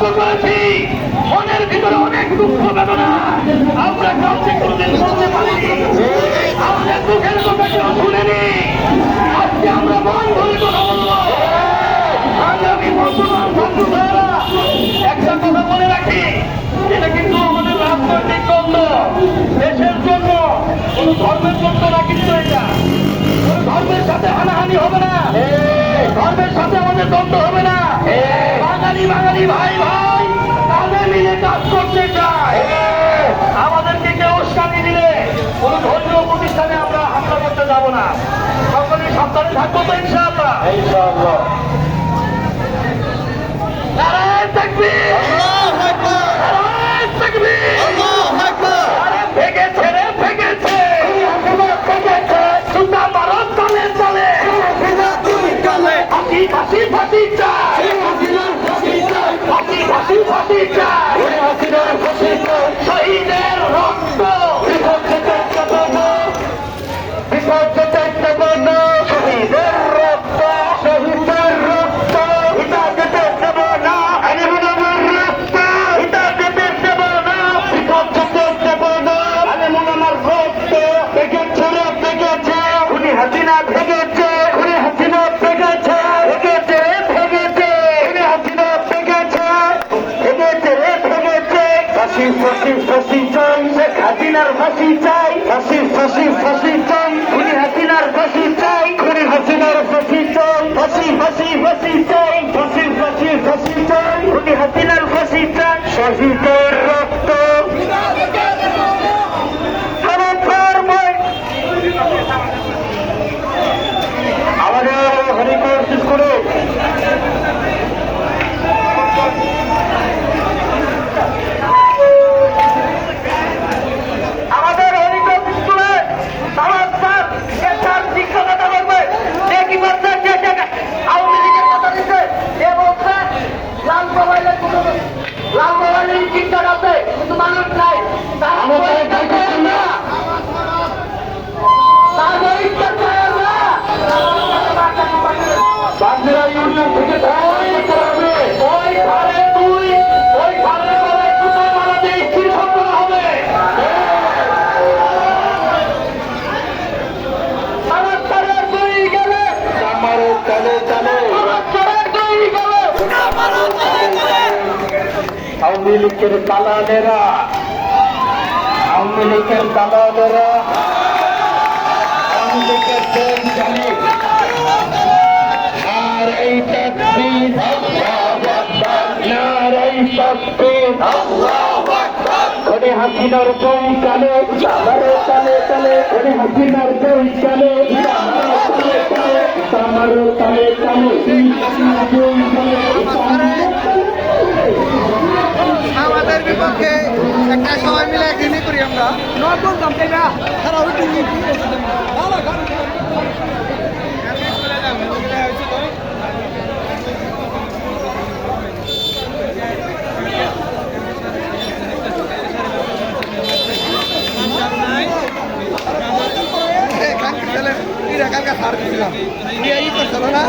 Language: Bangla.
কষ্ট অনেক দুঃখ বেদনা। আমরা কাউকে কথা কেউ শুনেনি। আজকে কথা বলব। আগামী কিন্তু আমাদের রাজনৈতিক দ্বন্দ্ব। দেশের জন্য, কোন ধর্মের জন্য না ধর্মের সাথে হানাহানি হবে না। ধর্মের সাথে আমাদের দ্বন্দ্ব হবে না। ভাই করতে চায়। আমাদেরকে কেউ উস্কানি দিলে কোন ধর্মীয় প্রতিষ্ঠানে আমরা হামলা করতে যাব না। সকলে সাবধানে থাকব তো ইনশাআল্লাহ। ইনশাআল্লাহ। নারায়ণ তাকবীর। নারায়ণ তাকবীর। আরে ভেগেছে রে ভেগেছে। ভেগেছে সুতা মারো তলে তলে। ফাঁসি ফাঁসি ফাঁসি চাই। ফাঁসি ফাঁসি ফাঁসি চাই শহীদের রক্ত। শহীদের ফাঁসি ফাঁসি ফাঁসি চাই। শেখ হাসিনার ফাঁসি চাই। ফাঁসি ফাঁসি ফাঁসি চাই। খুনি হাসিনার ফাঁসি চাই। খুনি হাসিনার ফাঁসি চাই। ফাঁসি ফাঁসি ফাঁসি চাই। লীগের দালালেরা, আওয়ামী লীগের দালালেরা, আওয়ামী লীগের আর এই তকবীর আর এই তকবীর ওরে হাসিনার বই তারে তালে তালে ওরে হাসিনার বই তালে তালে তালে सरकार के खिलाफ तो चलो ना